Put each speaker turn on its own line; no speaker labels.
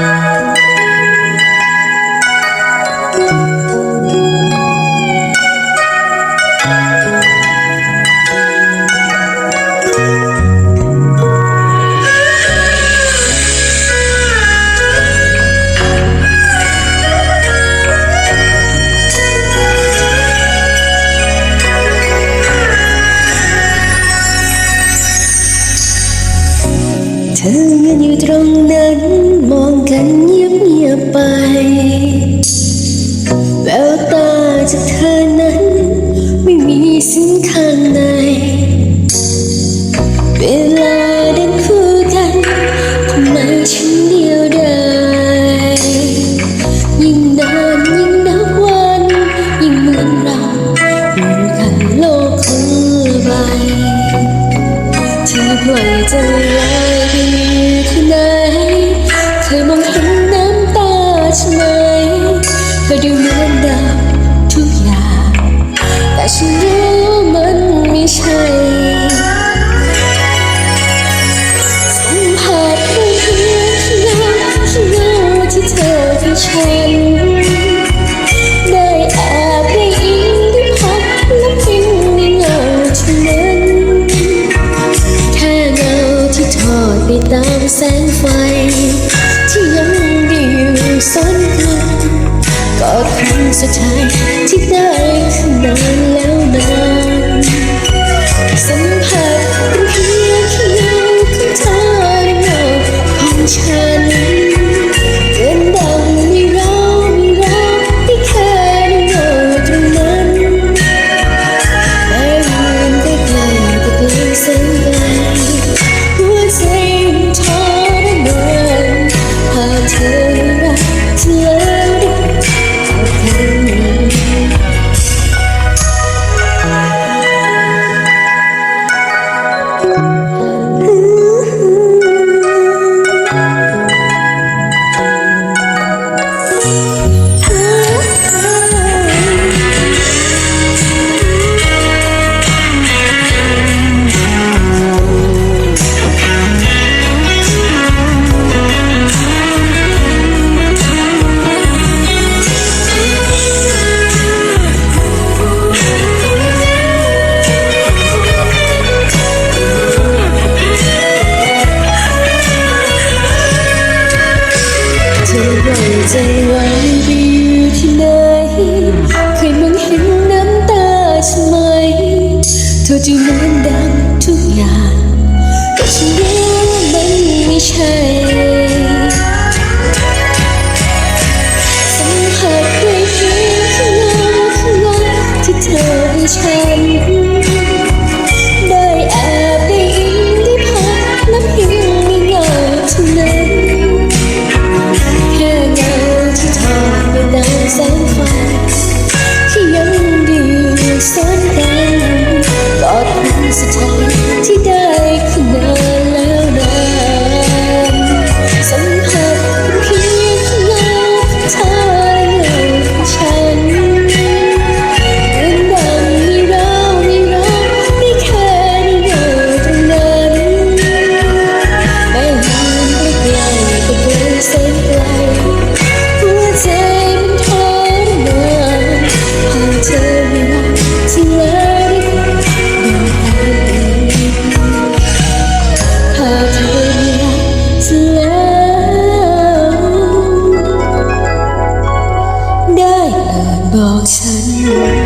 Thank you. จะเลยไปอยู่ที่ไหน เธอมองเห็นน้ำตาฉันไหมก็ดูเหมือนดิมทุกอย่าง แต่ฉันรู้มันไม่ใช่สัมผัดเพียงเงาเงาที่เธอให้ฉัน ตามแสงไฟ ที่ยังดีอยู่สนทางก็ครั้งสุดท้ายที่ได้คือนานแล้วนานสัมผัสเป็นเพียงเงาของเธอในเงาของฉัน to 就能抱紧